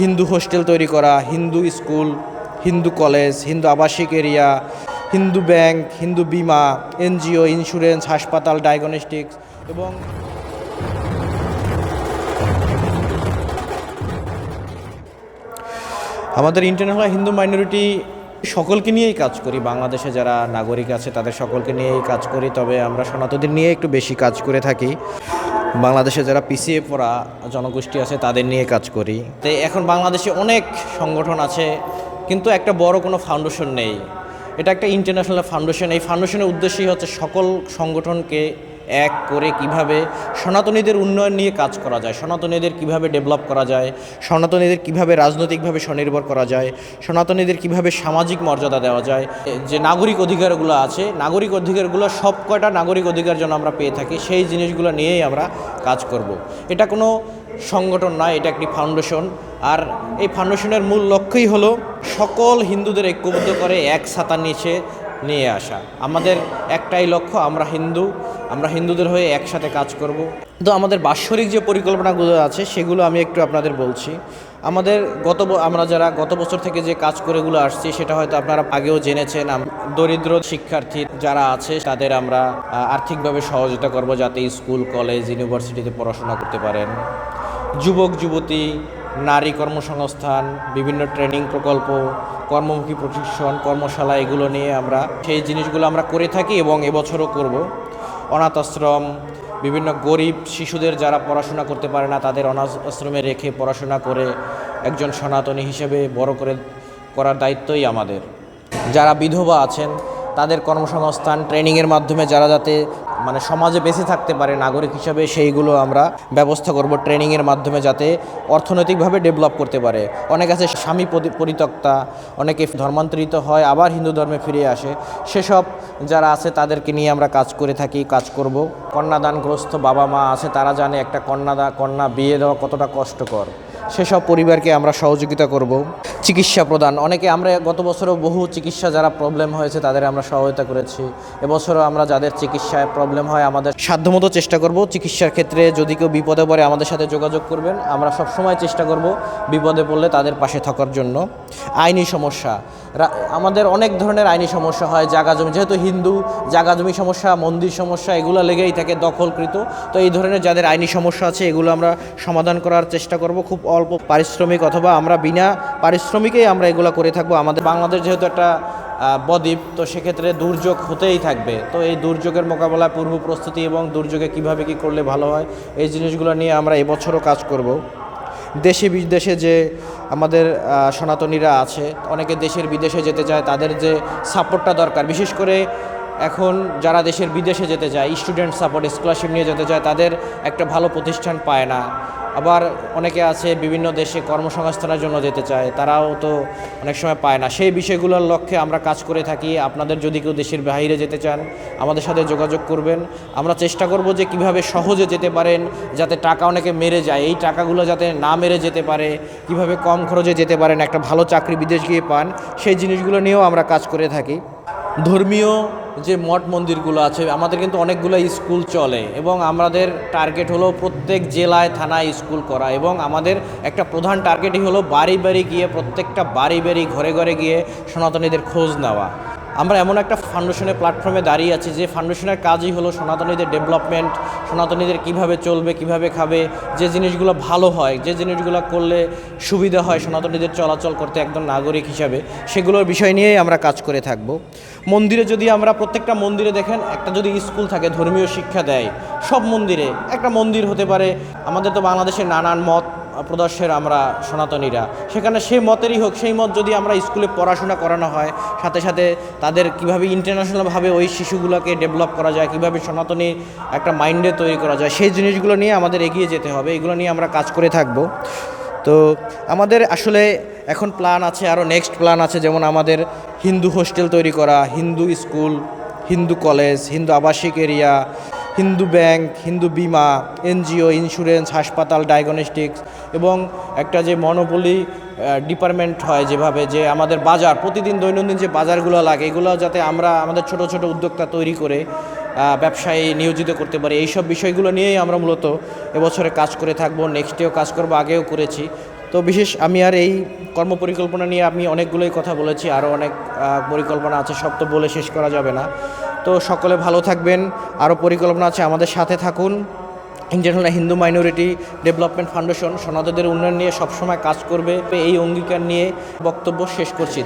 Hindu hostel তৈরি করা, Hindu school, Hindu college, Hindu আবাসিক এরিয়া, হিন্দু ব্যাংক, হিন্দু বিমা, এনজিও, ইন্স্যুরেন্স, হাসপাতাল, ডায়াগনস্টিক্স এবং আমাদের ইন্টারন্যাশনাল হিন্দু মাইনরিটি সকলকে নিয়েই কাজ করি। বাংলাদেশে যারা নাগরিক আছে, তাদের সকলকে নিয়েই কাজ করি। তবে আমরা সনাতনদের নিয়ে একটু বেশি কাজ করে থাকি। বাংলাদেশে যারা পিছিয়ে পড়া জনগোষ্ঠী আছে, তাদের নিয়ে কাজ করি। তো এখন বাংলাদেশে অনেক সংগঠন আছে, কিন্তু একটা বড় কোনো ফাউন্ডেশন নেই। এটা একটা ইন্টারন্যাশনাল ফাউন্ডেশন এই ফাউন্ডেশনের উদ্দেশ্যই হচ্ছে সকল সংগঠনকে এক করে কীভাবে সনাতনীদের উন্নয়ন নিয়ে কাজ করা যায়, সনাতনীদের কীভাবে ডেভেলপ করা যায়, সনাতনীদের কীভাবে রাজনৈতিকভাবে স্বনির্ভর করা যায়, সনাতনীদের কীভাবে সামাজিক মর্যাদা দেওয়া যায়, যে নাগরিক অধিকারগুলো আছে, নাগরিক অধিকারগুলো সব কয়টা নাগরিক অধিকার যেন আমরা পেয়ে থাকি, সেই জিনিসগুলো নিয়েই আমরা কাজ করব। এটা কোনো সংগঠন নয়, এটা একটি ফাউন্ডেশন আর এই ফাউন্ডেশনের মূল লক্ষ্যই হলো সকল হিন্দুদের ঐক্যবদ্ধ করে এক ছাতার নিচে নিয়ে আসা। আমাদের একটাই লক্ষ্য, আমরা হিন্দু, আমরা হিন্দুদের হয়ে একসাথে কাজ করব। তো আমাদের বাৎসরিক যে পরিকল্পনাগুলো আছে, সেগুলো আমি একটু আপনাদের বলছি। আমাদের গত আমরা যারা গত বছর থেকে যে কাজ করেগুলো আসছি, সেটা হয়তো আপনারা আগেও জেনেছেন দরিদ্র শিক্ষার্থী যারা আছে, তাদের আমরা আর্থিকভাবে সহযোগিতা করব যাতে স্কুল, কলেজ, ইউনিভার্সিটিতে পড়াশোনা করতে পারেন। যুবক, যুবতী নারী কর্মসংস্থান, বিভিন্ন ট্রেনিং প্রকল্প, কর্মমুখী প্রশিক্ষণ, কর্মশালা, এগুলো নিয়ে আমরা সেই জিনিসগুলো আমরা করে থাকি এবং এবছরও করব। অনাথ আশ্রম বিভিন্ন গরিব শিশুদের যারা পড়াশোনা করতে পারে না, তাদের অনাথ আশ্রমে রেখে পড়াশোনা করে একজন সনাতনী হিসেবে বড় করে করার দায়িত্বই আমাদের। যারা বিধবা আছেন, তাদের কর্মসংস্থান, ট্রেনিংয়ের মাধ্যমে যারা যাতে মানে সমাজে বেঁচে থাকতে পারে নাগরিক হিসাবে সেইগুলো আমরা ব্যবস্থা করব ট্রেনিংয়ের মাধ্যমে যাতে অর্থনৈতিকভাবে ডেভেলপ করতে পারে। অনেক আছে স্বামী পরিত্যক্তা, অনেকে ধর্মান্তরিত হয়, আবার হিন্দু ধর্মে ফিরে আসে। সেসব যারা আছে তাদেরকে নিয়ে আমরা কাজ করে থাকি, কাজ করব। কন্যাদানগ্রস্ত বাবা মা আছে, তারা জানে একটা কন্যাদা, কন্যা বিয়ে দেওয়া কতটা কষ্টকর। সেসব পরিবারকে আমরা সহযোগিতা করব। চিকিৎসা প্রদান। অনেকে আমরা গত বছরও বহু চিকিৎসা যারা প্রবলেম হয়েছে, তাদের আমরা সহায়তা করেছি। এবছরও আমরা যাদের চিকিৎসায় প্রবলেম হয়, আমাদের সাধ্যমতো চেষ্টা করব। চিকিৎসার ক্ষেত্রে যদি কেউ বিপদে পড়ে, আমাদের সাথে যোগাযোগ করবেন। আমরা সবসময় চেষ্টা করব বিপদে পড়লে তাদের পাশে থাকার জন্য। আইনি সমস্যা। আমাদের অনেক ধরনের আইনি সমস্যা হয়। জাগা জমি, যেহেতু হিন্দু, জাগা জমি সমস্যা, মন্দির সমস্যা, এগুলো লেগেই থাকে, দখলকৃত। তো এই ধরনের যাদের আইনি সমস্যা আছে, এগুলো আমরা সমাধান করার চেষ্টা করব। খুব অল্প পারিশ্রমিক অথবা আমরা বিনা পারিশ্রমিকেই আমরা এগুলো করে থাকব। আমাদের বাংলাদেশ যেহেতু একটা বদ্বীপ, তো সেক্ষেত্রে দুর্যোগ হতেই থাকবে। তো এই দুর্যোগের মোকাবেলায় পূর্ব প্রস্তুতি এবং দুর্যোগে কীভাবে কি করলে ভালো হয়, এই জিনিসগুলো নিয়ে আমরা এবছরও কাজ করব। দেশে বিদেশে যে আমাদের সনাতনীরা আছে, অনেকে দেশের বিদেশে যেতে চায়, তাদের যে সাপোর্টটা দরকার। বিশেষ করে এখন যারা দেশের বিদেশে যেতে চায়, স্টুডেন্ট সাপোর্ট, স্কলারশিপ নিয়ে যেতে চায়, তাদের একটা ভালো প্রতিষ্ঠান পায় না। আবার অনেকে আছে বিভিন্ন দেশে কর্মসংস্থানের জন্য যেতে চায়, তারাও তো অনেক সময় পায় না। সেই বিষয়গুলোর লক্ষ্যে আমরা কাজ করে থাকি। আপনাদের যদি কেউ দেশের বাইরে যেতে চান, আমাদের সাথে যোগাযোগ করবেন। আমরা চেষ্টা করব যে কীভাবে সহজে যেতে পারেন, যাতে টাকা অনেকে মেরে যায়। এই টাকাগুলো যাতে না মেরে যেতে পারে, কীভাবে কম খরচে যেতে পারেন, একটা ভালো চাকরি বিদেশ গিয়ে পান, সেই জিনিসগুলো নিয়েও আমরা কাজ করে থাকি। ধর্মীয় যে মঠ মন্দিরগুলো আছে, আমাদের কিন্তু অনেকগুলো স্কুল চলে এবং আমাদের টার্গেট হলো প্রত্যেক জেলায়, থানায় স্কুল করা এবং আমাদের একটা প্রধান টার্গেটই হলো বাড়ি বাড়ি গিয়ে প্রত্যেকটা বাড়ি বাড়ি, ঘরে ঘরে গিয়ে সনাতনীদের খোঁজ নেওয়া। আমরা এমন একটা ফাউন্ডেশনের প্ল্যাটফর্মে দাঁড়িয়ে আছি, যে ফাউন্ডেশনের কাজই হলো সনাতনীদের ডেভেলপমেন্ট সনাতনীদের কীভাবে চলবে, কীভাবে খাবে, যে জিনিসগুলো ভালো হয়, যে জিনিসগুলো করলে সুবিধা হয় সনাতনীদের চলাচল করতে একদম নাগরিক হিসাবে, সেগুলোর বিষয় নিয়েই আমরা কাজ করে থাকব। মন্দিরে যদি আমরা প্রত্যেকটা মন্দিরে দেখেন, একটা যদি স্কুল থাকে, ধর্মীয় শিক্ষা দেয়, সব মন্দিরে একটা মন্দির হতে পারে। আমাদের তো বাংলাদেশের নানান মত প্রদর্শের আমরা সনাতনীরা। সেখানে সেই মতেরই হোক, সেই মত যদি আমরা স্কুলে পড়াশোনা করানো হয়, সাথে সাথে তাদের কীভাবে ইন্টারন্যাশনালভাবে ওই শিশুগুলোকে ডেভেলপ করা যায়, কীভাবে সনাতনী একটা মাইন্ডে তৈরি করা যায়, সেই জিনিসগুলো নিয়ে আমাদের এগিয়ে যেতে হবে, এগুলো নিয়ে আমরা কাজ করে থাকব। তো আমাদের আসলে এখন প্ল্যান আছে আরও নেক্সট প্ল্যান আছে, যেমন আমাদের হিন্দু হোস্টেল তৈরি করা, হিন্দু স্কুল হিন্দু কলেজ হিন্দু আবাসিক এরিয়া হিন্দু ব্যাংক, হিন্দু বিমা, এনজিও, ইন্স্যুরেন্স, হাসপাতাল, ডায়াগনস্টিক্স এবং একটা যে মনোপলি ডিপার্টমেন্ট হয় যেভাবে যে আমাদের বাজার, প্রতিদিন দৈনন্দিন যে বাজারগুলো লাগে, এগুলো যাতে আমরা, আমাদের ছোট ছোট উদ্যোক্তা তৈরি করে ব্যবসায়ী নিয়োজিত করতে পারি। এইসব বিষয়গুলো নিয়েই আমরা মূলত এবছরে কাজ করে থাকব নেক্সটেও কাজ করব, আগেও করেছি। তো বিশেষ আমি আর এই কর্মপরিকল্পনা নিয়ে আমি অনেকগুলোই কথা বলেছি, আরও অনেক পরিকল্পনা আছে, সব তো বলে শেষ করা যাবে না। তো সকলে ভালো থাকবেন। আরও পরিকল্পনা আছে, আমাদের সাথে থাকুন। International Hindu minority development foundation সনাতদের উন্নয়ন নিয়ে সবসময় কাজ করবে। এই অঙ্গীকার নিয়ে বক্তব্য শেষ করছি।